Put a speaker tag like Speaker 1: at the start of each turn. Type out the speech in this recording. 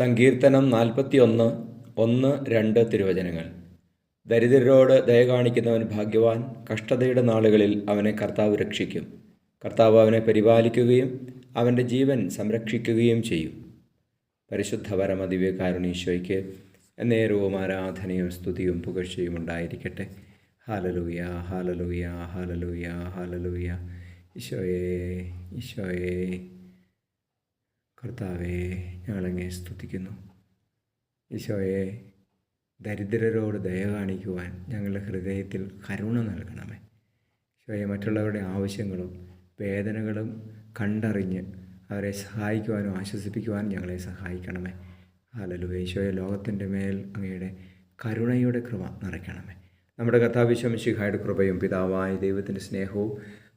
Speaker 1: സങ്കീർത്തനം നാൽപ്പത്തി ഒന്ന് ഒന്ന് രണ്ട് തിരുവചനങ്ങൾ. ദരിദ്രരോട് ദയ കാണിക്കുന്നവൻ ഭാഗ്യവാൻ കഷ്ടതയുടെ നാളുകളിൽ അവനെ കർത്താവ് രക്ഷിക്കും. കർത്താവ് അവനെ പരിപാലിക്കുകയും അവന്റെ ജീവൻ സംരക്ഷിക്കുകയും ചെയ്യും. പരിശുദ്ധ പരമദിവ്യകാരുണീശോയ്ക്ക് എന്നേരവും ആരാധനയും സ്തുതിയും പുകഴ്ചയും ഉണ്ടായിരിക്കട്ടെ. ഹാലലൂയ ഹാലലൂയ ഹാലലൂയ ഹാലലൂയ ഈശോയേ ഈശോയേ. കർത്താവേ ഞങ്ങളങ്ങേ സ്തുതിക്കുന്നു. ഈശോയെ ദരിദ്രരോട് ദയ കാണിക്കുവാൻ ഞങ്ങളുടെ ഹൃദയത്തിൽ കരുണ നൽകണമേ. ഈശോയെ മറ്റുള്ളവരുടെ ആവശ്യങ്ങളും വേദനകളും കണ്ടറിഞ്ഞ് അവരെ സഹായിക്കുവാനും ആശ്വസിപ്പിക്കുവാനും ഞങ്ങളെ സഹായിക്കണമേ. ഹാലലു ഈശോയെ ലോകത്തിന്റെ മേൽ അങ്ങയുടെ കരുണയുടെ കൃപ നിറയ്ക്കണമേ. നമ്മുടെ കഥാവിശ്വം ശിഖായുടെ കൃപയും പിതാവായ ദൈവത്തിന്റെ സ്നേഹവും